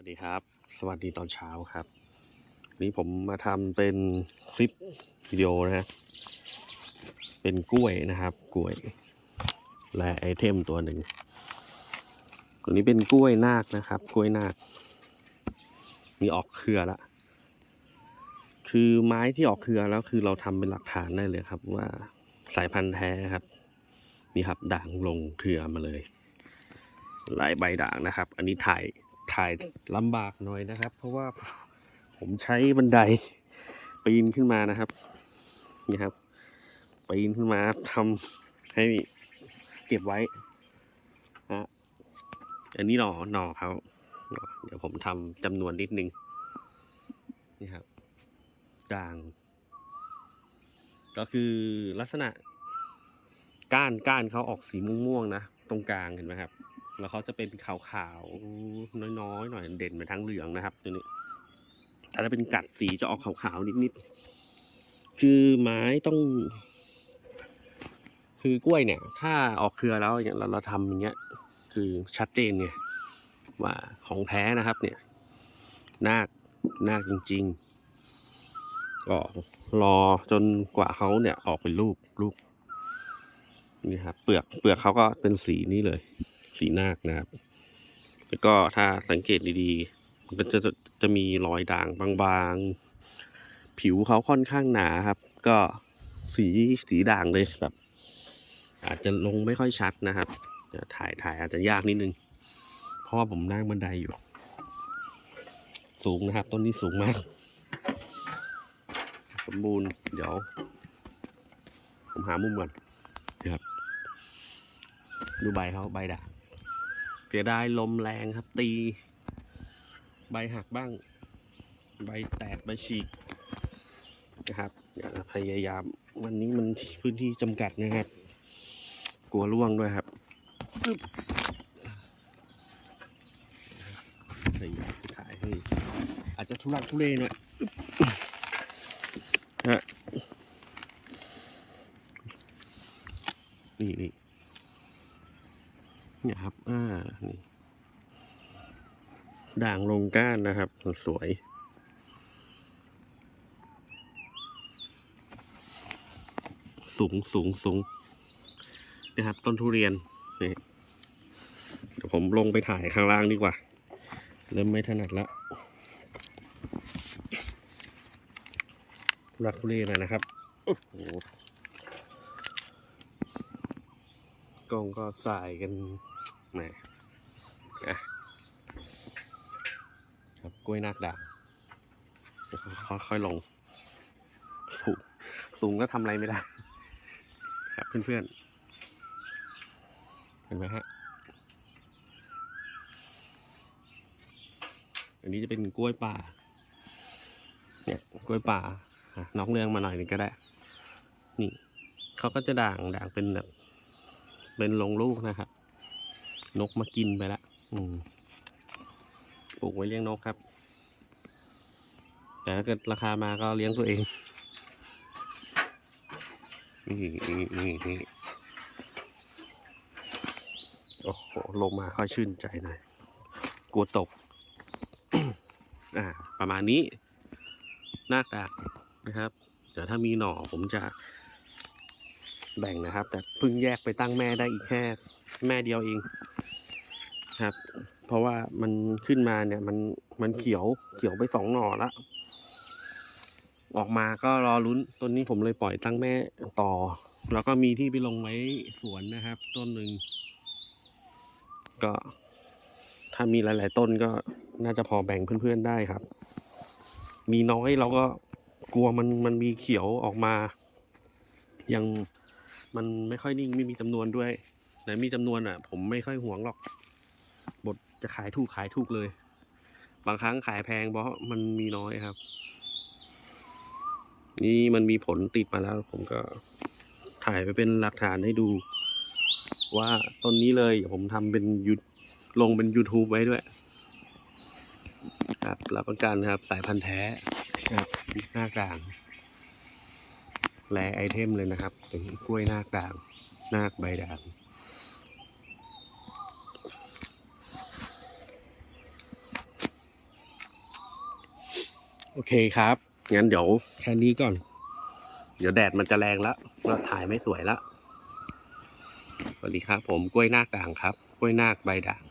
วัสดีครับ สวัสดีตอนเช้าครับวันนี้ผมมาทำเป็นคลิปวิดีโอนะฮะเป็นกล้วยนะครับ กล้วย และไอเทมตัวหนึ่งตัวนี้เป็นกล้วยนาคนะครับ กล้วยนาคมีออกเครือละ คือไม้ที่ออกเครือแล้วคือเราทำเป็นหลักฐานได้เลยครับ ว่าสายพันธุ์แท้ครับนี่ครับด่างลงเครือมาเลย หลายใบด่างนะครับ อันนี้ถ่าย ถ่ายลำบากหน่อยนะครับ เพราะว่าผมใช้บันไดปีนขึ้นมานะครับ นี่ครับปีนขึ้นมาทำให้เก็บไว้นะอันนี้หน่อหน่อเขาเดี๋ยวผมทำจำนวนนิดนึง นี่ครับด่าง ก็คือลักษณะก้านก้านเขาออกสีม่วงๆนะ ตรงกลางเห็นไหมครับ แล้วเขาจะเป็นขาวๆน้อยๆหน่อยเด่นไปทั้งเหลืองนะครับตัวนี้แต่ถ้าเป็นกัดสีจะออกขาวๆนิดๆคือไม้ต้อง คือกล้วยเนี่ย ถ้าออกเครือแล้วอย่างเราเราทำอย่างเงี้ย คือชัดเจนเนี่ยว่าของแท้นะครับ เนี่ยนาคนาคจริง ๆ ก็รอจนกว่าเขาเนี่ยออกเป็นลูกลูกนี่ครับเปลือกเปลือกเขาก็เป็นสีนี้เลย สีนาคนะครับ แล้วก็ถ้าสังเกตดีๆ มันก็จะจะมีรอยด่างบางๆ ผิวเขาค่อนข้างหนาครับ ก็สีสีด่างเลยแบบอาจจะลงไม่ค่อยชัดนะครับเดี๋ยถ่ายถ่ายอาจจะยากนิดนึง เพราะว่าผมนั่งบันไดอยู่ สูงนะครับ ต้นนี้สูงมาก สมบูรณ์เดี๋ยว ผมหามุมก่อนนะครับ ดูใบเขาใบด่าง เสียดายลมแรงครับ ตี ใบหักบ้าง ใบแตกใบฉีกนะครับอย่าพยายามวันนี้มันพื้นที่จำกัดนะครับ กลัวร่วงด้วยครับพยายามถ่ายให้อาจจะทุลักทุเลหน่อยฮะนี่นี่ เนี่ยครับ อ่า นี่ ด่างลงก้านนะครับ สวยสูงสูงสูงนะครับ ต้นทุเรียนนี่เดี๋ยวผมลงไปถ่ายข้างล่างดีกว่า เริ่มไม่ถนัดละรักทุเรยนนะครับ โอ้โห กล้องก็สายกันแหมอะครับกล้วยนาคด่างเดี๋ยวค่อยๆลง สูง สูงก็ทำอะไรไม่ได้ ครับเพื่อนๆ เห็นไหมฮะ อันนี้จะเป็นกล้วยป่า เนี่ยกล้วยป่าน้องเรื่องมาหน่อยหนึงก็ได้ นี่เขาก็จะด่างด่างเป็นแบบ เป็นลงลูกนะครับ นกมากินไปแล้วปลูกไว้เลี้ยงนกครับ แต่ถ้าเกิดราคามาก็เลี้ยงตัวเอง นี่นี่นี่นี่โอ้โหลงมาค่อยชื่นใจหน่อย กลัวตก อ่า ประมาณนี้หน้าตากนะครับ เดี๋ยวถ้ามีหน่อผมจะ แบ่งนะครับ แต่เพิ่งแยกไปตั้งแม่ได้อีกแค่แม่เดียวเองครับ เพราะว่ามันขึ้นมาเนี่ยมันมันเขียวเขียวไปสองหน่อล้วออกมาก็รอลุ้นต้นนี้ผมเลยปล่อยตั้งแม่ต่อ แล้วก็มีที่ไปลงไว้สวนนะครับ ต้นหนึ่งก็ ถ้ามีหลาย ๆ ต้นก็น่าจะพอแบ่งเพื่อน ๆ ได้ครับ มีน้อยเราก็กลัวมันมันมีเขียวออกมา ยัง มันไม่ค่อยนิ่งไม่มีจำนวนด้วยแต่มีจำนวนอะ ผมไม่ค่อยห่วงหรอก บทจะขายถูกขายถูกเลย บางครั้งขายแพงเพราะมันมีน้อยครับ นี่มันมีผลติดมาแล้ว ผมก็ถ่ายไปเป็นหลักฐานให้ดู ว่าต้นนี้เลยเดี๋ยวผมทำเป็นยูลงเป็น YouTube ไว้ด้วย ครับรับประกันครับสายพันธุ์แท้ครับหน้ากลาง แลไอเทมเลยนะครับเป็นกล้วยนาคด่างนาคใบด่างโอเคครับ งั้นเดี๋ยวแค่นี้ก่อน เดี๋ยวแดดมันจะแรงแล้วเราถ่ายไม่สวยแล้ว สวัสดีครับผมกล้วยนาคด่างครับ กล้วยนาคใบด่าง